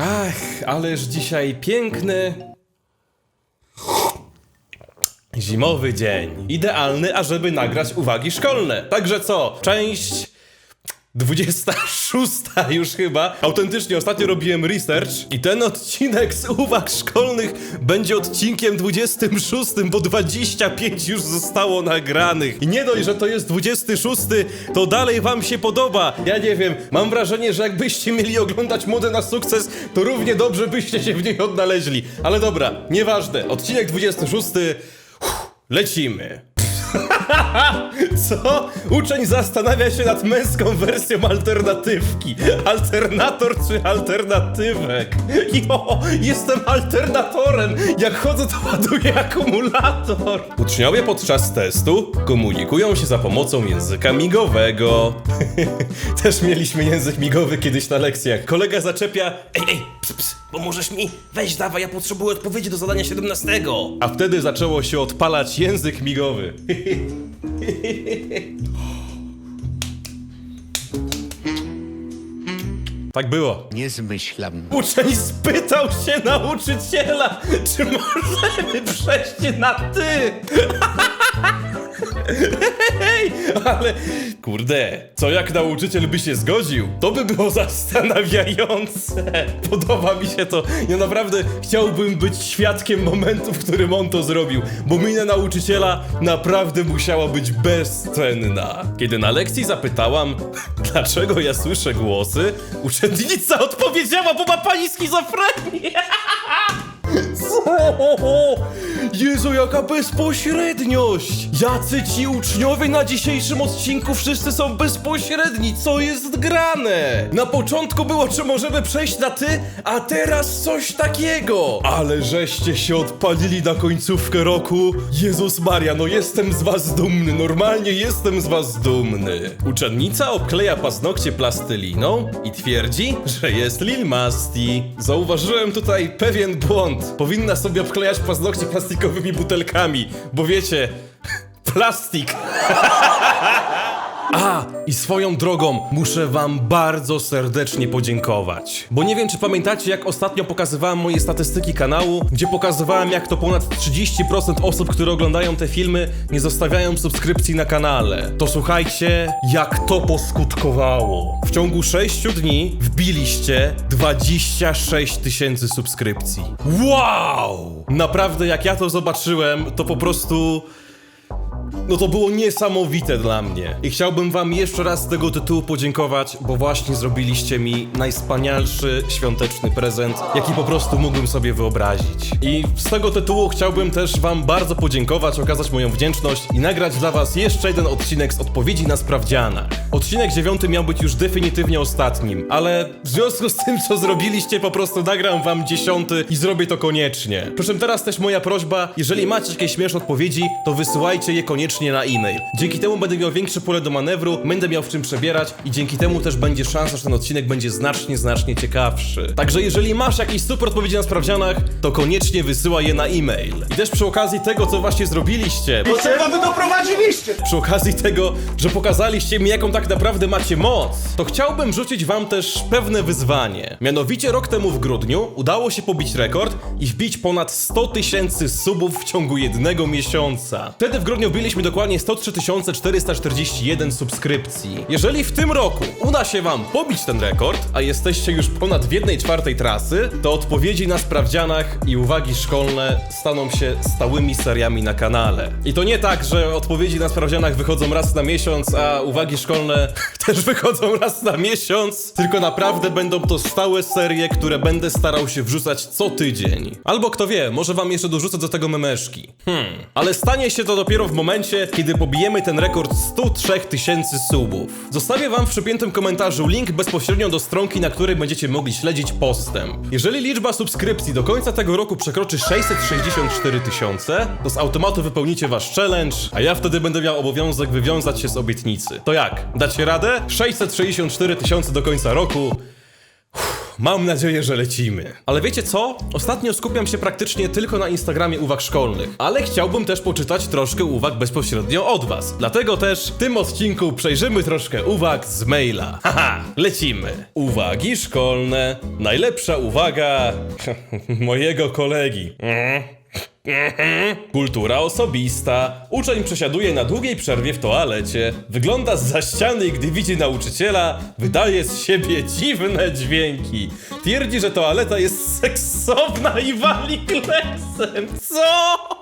Ach, ależ dzisiaj piękny. Zimowy dzień. Idealny, ażeby nagrać uwagi szkolne. Także co? Część 26 już chyba. Autentycznie ostatnio robiłem research i ten odcinek z uwag szkolnych będzie odcinkiem 26, bo 25 już zostało nagranych. I nie dość, że to jest 26, to dalej wam się podoba. Ja nie wiem, mam wrażenie, że jakbyście mieli oglądać modę na sukces, to równie dobrze byście się w niej odnaleźli. Ale dobra, nieważne. Odcinek 26. Uff, lecimy. Co? Uczeń zastanawia się nad męską wersją alternatywki. Alternator czy alternatywek? Jo, jestem alternatorem. Jak chodzę, to ładuję akumulator. Uczniowie podczas testu komunikują się za pomocą języka migowego. Też mieliśmy język migowy kiedyś na lekcjach. Kolega zaczepia. Ej, ej, ps, ps, pomożesz mi? Weź dawaj, ja potrzebuję odpowiedzi do zadania 17. A wtedy zaczęło się odpalać język migowy. Tak było. Nie zmyślam. Uczeń spytał się nauczyciela, czy możemy przejść na ty. Ale kurde, co jak nauczyciel by się zgodził? To by było zastanawiające. Podoba mi się to. Ja naprawdę chciałbym być świadkiem momentu, w którym on to zrobił, bo mina nauczyciela naprawdę musiała być bezcenna. Kiedy na lekcji zapytałam, dlaczego ja słyszę głosy, uczennica odpowiedziała, bo ma pani schizofrenię. Co? Jezu, jaka bezpośredniość! Jacy ci uczniowie na dzisiejszym odcinku wszyscy są bezpośredni, co jest grane? Na początku było, czy możemy przejść na ty, a teraz coś takiego! Ale żeście się odpalili na końcówkę roku. Jezus Maria, no jestem z was dumny, normalnie jestem z was dumny. Uczennica obkleja paznokcie plastyliną i twierdzi, że jest Lil Masti. Zauważyłem tutaj pewien błąd. Powinna sobie obklejać paznokcie plastikowymi butelkami, bo wiecie, plastik. A, i swoją drogą muszę wam bardzo serdecznie podziękować. Bo nie wiem, czy pamiętacie, jak ostatnio pokazywałem moje statystyki kanału, gdzie pokazywałem, jak to ponad 30% osób, które oglądają te filmy, nie zostawiają subskrypcji na kanale. To słuchajcie, jak to poskutkowało. W ciągu 6 dni wbiliście 26 tysięcy subskrypcji. Wow! Naprawdę, jak ja to zobaczyłem, to po prostu... No to było niesamowite dla mnie. I chciałbym wam jeszcze raz z tego tytułu podziękować, bo właśnie zrobiliście mi najspanialszy świąteczny prezent, jaki po prostu mógłbym sobie wyobrazić. I z tego tytułu chciałbym też wam bardzo podziękować, okazać moją wdzięczność i nagrać dla was jeszcze jeden odcinek z odpowiedzi na sprawdziana. Odcinek dziewiąty miał być już definitywnie ostatnim, ale w związku z tym, co zrobiliście, po prostu nagram wam dziesiąty i zrobię to koniecznie. Przy czym teraz też moja prośba, jeżeli macie jakieś śmieszne odpowiedzi, to wysyłajcie je koniecznie na e-mail. Dzięki temu będę miał większe pole do manewru, będę miał w czym przebierać i dzięki temu też będzie szansa, że ten odcinek będzie znacznie, znacznie ciekawszy. Także jeżeli masz jakieś super odpowiedzi na sprawdzianach, to koniecznie wysyłaj je na e-mail. I też przy okazji tego, co właśnie zrobiliście, Do czego wy doprowadziliście? przy okazji tego, że pokazaliście mi, jaką tak naprawdę macie moc, to chciałbym rzucić wam też pewne wyzwanie. Mianowicie rok temu w grudniu udało się pobić rekord i wbić ponad 100 tysięcy subów w ciągu jednego miesiąca. Wtedy w grudniu wbiliśmy dokładnie 103 441 subskrypcji. Jeżeli w tym roku uda się wam pobić ten rekord, a jesteście już ponad w jednej czwartej trasy, to odpowiedzi na sprawdzianach i uwagi szkolne staną się stałymi seriami na kanale. I to nie tak, że odpowiedzi na sprawdzianach wychodzą raz na miesiąc, a uwagi szkolne też wychodzą raz na miesiąc, tylko naprawdę będą to stałe serie, które będę starał się wrzucać co tydzień. Albo kto wie, może wam jeszcze dorzucę do tego memeszki. Hmm. Ale stanie się to dopiero w momencie, kiedy pobijemy ten rekord 103 tysięcy subów. Zostawię wam w przypiętym komentarzu link bezpośrednio do stronki, na której będziecie mogli śledzić postęp. Jeżeli liczba subskrypcji do końca tego roku przekroczy 664 tysiące, to z automatu wypełnicie wasz challenge, a ja wtedy będę miał obowiązek wywiązać się z obietnicy. To jak? Dacie radę? 664 tysiące do końca roku. Mam nadzieję, że lecimy. Ale wiecie co? Ostatnio skupiam się praktycznie tylko na Instagramie uwag szkolnych, ale chciałbym też poczytać troszkę uwag bezpośrednio od was. Dlatego też w tym odcinku przejrzymy troszkę uwag z maila. Haha, lecimy. Uwagi szkolne. Najlepsza uwaga mojego kolegi. Mm. Kultura osobista. Uczeń przesiaduje na długiej przerwie w toalecie. Wygląda z ściany i gdy widzi nauczyciela, wydaje z siebie dziwne dźwięki. Twierdzi, że toaleta jest seksowna i wali klesem. Co?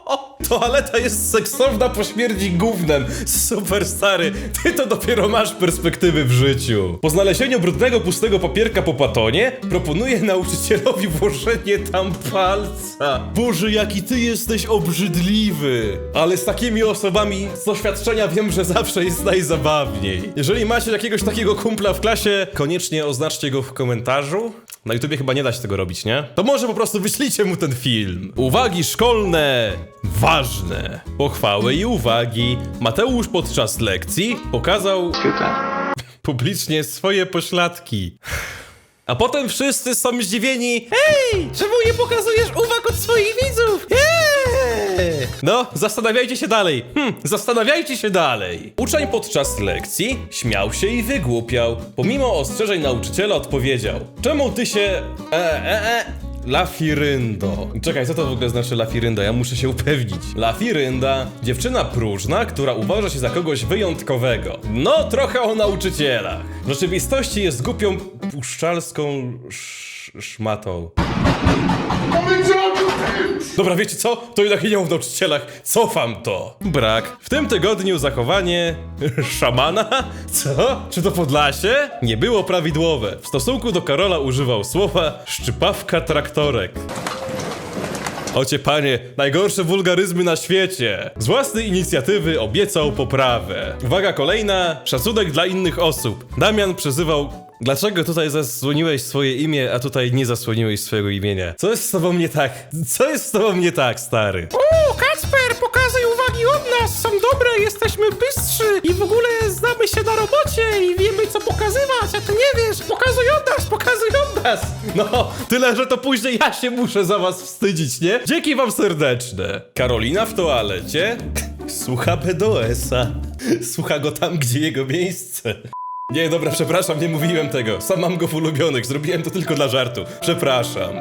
Toaleta jest seksowna po śmierci gównem. Super stary, ty to dopiero masz perspektywy w życiu. Po znalezieniu brudnego, pustego papierka po patonie, proponuję nauczycielowi włożenie tam palca. Boże, jaki ty jesteś obrzydliwy. Ale z takimi osobami z doświadczenia wiem, że zawsze jest najzabawniej. Jeżeli macie jakiegoś takiego kumpla w klasie, koniecznie oznaczcie go w komentarzu. Na YouTubie chyba nie da się tego robić, nie? To może po prostu wyślijcie mu ten film. Uwagi szkolne! Ważne! Pochwały i uwagi. Mateusz podczas lekcji pokazał publicznie swoje pośladki. A potem wszyscy są zdziwieni. Hej, czemu nie pokazujesz uwag od swoich widzów? Eee! No, zastanawiajcie się dalej. Hm, zastanawiajcie się dalej. Uczeń podczas lekcji śmiał się i wygłupiał. Pomimo ostrzeżeń nauczyciela odpowiedział. Czemu ty się... E, e, e... Lafiryndo. Czekaj, co to w ogóle znaczy lafirynda? Ja muszę się upewnić. Lafirynda, dziewczyna próżna, która uważa się za kogoś wyjątkowego. No, trochę o nauczycielach. W rzeczywistości jest głupią puszczalską sz szmatą. Dobra, wiecie co? To jednak nie o nauczycielach. Cofam to. Brak. W tym tygodniu zachowanie szamana? Co? Czy to Podlasie? Nie było prawidłowe. W stosunku do Karola używał słowa szczypawka traktorek. Ocie panie, najgorsze wulgaryzmy na świecie. Z własnej inicjatywy obiecał poprawę. Uwaga kolejna, szacunek dla innych osób. Damian przezywał Dlaczego tutaj zasłoniłeś swoje imię, a tutaj nie zasłoniłeś swojego imienia? Co jest z tobą nie tak? Co jest z tobą nie tak, stary? O, Kacper, pokazuj uwagi od nas, są dobre, jesteśmy bystrzy i w ogóle znamy się na robocie i wiemy co pokazywać, a ty nie wiesz, pokazuj od nas, pokazuj od nas. No, tyle, że to później ja się muszę za was wstydzić, nie? Dzięki wam serdeczne. Karolina w toalecie słucha BDS-a. Słucha go tam, gdzie jego miejsce. Nie, dobra, przepraszam, nie mówiłem tego. Sam mam go w ulubionych, zrobiłem to tylko dla żartu. Przepraszam.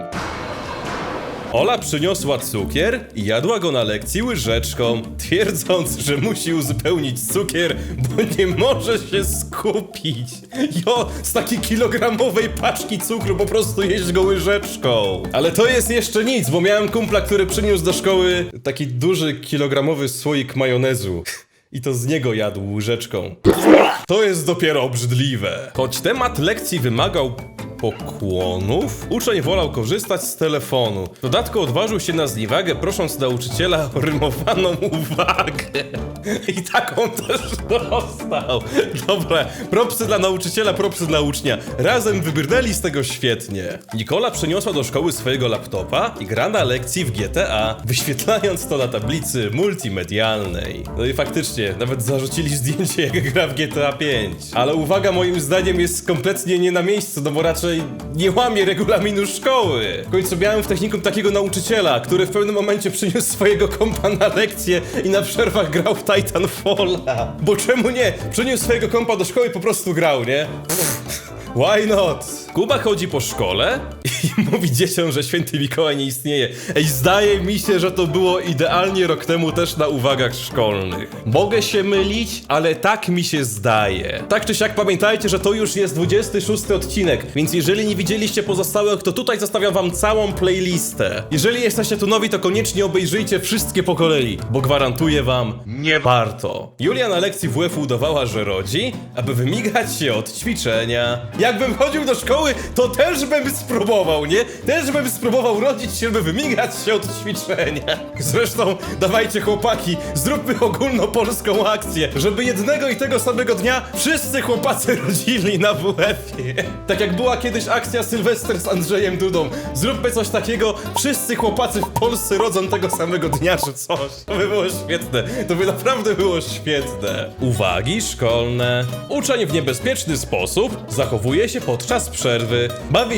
Ola przyniosła cukier i jadła go na lekcji łyżeczką, twierdząc, że musi uzupełnić cukier, bo nie może się skupić. Jo, z takiej kilogramowej paczki cukru po prostu jeść go łyżeczką. Ale to jest jeszcze nic, bo miałem kumpla, który przyniósł do szkoły taki duży kilogramowy słoik majonezu. I to z niego jadł łyżeczką. To jest dopiero obrzydliwe. Choć temat lekcji wymagał pokłonów, uczeń wolał korzystać z telefonu. W dodatku odważył się na zniewagę, prosząc nauczyciela o rymowaną uwagę. I taką też dostał. Dobra, propsy dla nauczyciela, propsy dla ucznia. Razem wybrnęli z tego świetnie. Nikola przeniosła do szkoły swojego laptopa i gra na lekcji w GTA, wyświetlając to na tablicy multimedialnej. No i faktycznie, nawet zarzucili zdjęcie jak gra w GTA 5. Ale uwaga moim zdaniem jest kompletnie nie na miejscu, no bo raczej nie łamie regulaminu szkoły. W końcu miałem w technikum takiego nauczyciela, który w pewnym momencie przyniósł swojego kompa na lekcję i na przerwach grał w Titanfalla. Bo czemu nie? Przyniósł swojego kompa do szkoły i po prostu grał, nie? Why not? Kuba chodzi po szkole i mówi dzieciom, że święty Mikołaj nie istnieje. Ej, zdaje mi się, że to było idealnie rok temu też na uwagach szkolnych. Mogę się mylić, ale tak mi się zdaje. Tak czy siak pamiętajcie, że to już jest 26 odcinek, więc jeżeli nie widzieliście pozostałych, to tutaj zostawiam wam całą playlistę. Jeżeli jesteście tu nowi, to koniecznie obejrzyjcie wszystkie po kolei, bo gwarantuję wam, nie warto. Julia na lekcji WF udawała, że rodzi, aby wymigać się od ćwiczenia. Jakbym chodził do szkoły, to też bym spróbował, nie? Też bym spróbował rodzić się, by wymigać się od ćwiczenia. Zresztą, dawajcie chłopaki, zróbmy ogólnopolską akcję, żeby jednego i tego samego dnia wszyscy chłopacy rodzili na WF-ie. Tak jak była kiedyś akcja Sylwester z Andrzejem Dudą. Zróbmy coś takiego, wszyscy chłopacy w Polsce rodzą tego samego dnia czy coś. To by było świetne. To by naprawdę było świetne. Uwagi szkolne. Uczeń w niebezpieczny sposób zachowuje się podczas przerwy przerwy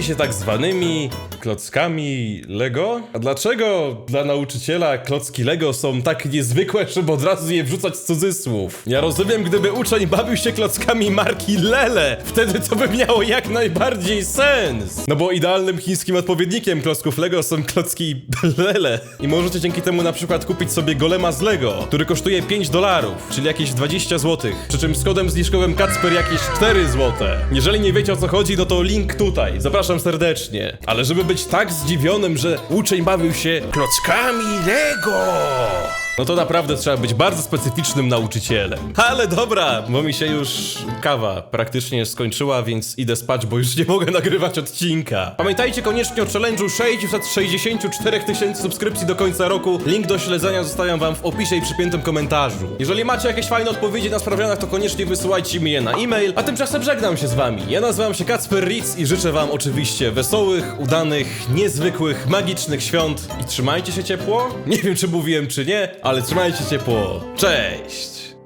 się tak zwanymi klockami Lego. A dlaczego dla nauczyciela klocki Lego są tak niezwykłe, żeby od razu je wrzucać z cudzysłów? Ja rozumiem, gdyby uczeń bawił się klockami marki Lele, wtedy to by miało jak najbardziej sens. No bo idealnym chińskim odpowiednikiem klocków Lego są klocki Lele. I możecie dzięki temu na przykład kupić sobie golema z Lego, który kosztuje 5 dolarów, czyli jakieś 20 zł. Przy czym z kodem zniżkowym Kacper jakieś 4 zł. Jeżeli nie wiecie o co chodzi, no to link tutaj. Zapraszam serdecznie. Ale żeby być tak zdziwionym, że uczeń bawił się klockami Lego. No to naprawdę trzeba być bardzo specyficznym nauczycielem. Ale dobra, bo mi się już kawa praktycznie skończyła, więc idę spać, bo już nie mogę nagrywać odcinka. Pamiętajcie koniecznie o challenge'u 664 tysięcy subskrypcji do końca roku. Link do śledzenia zostawiam wam w opisie i przypiętym komentarzu. Jeżeli macie jakieś fajne odpowiedzi na sprawionych, to koniecznie wysyłajcie mi je na e-mail. A tymczasem żegnam się z wami. Ja nazywam się Kacper Ritz i życzę wam oczywiście wesołych, udanych, niezwykłych, magicznych świąt. I trzymajcie się ciepło. Nie wiem, czy mówiłem, czy nie, ale trzymajcie ciepło. Cześć!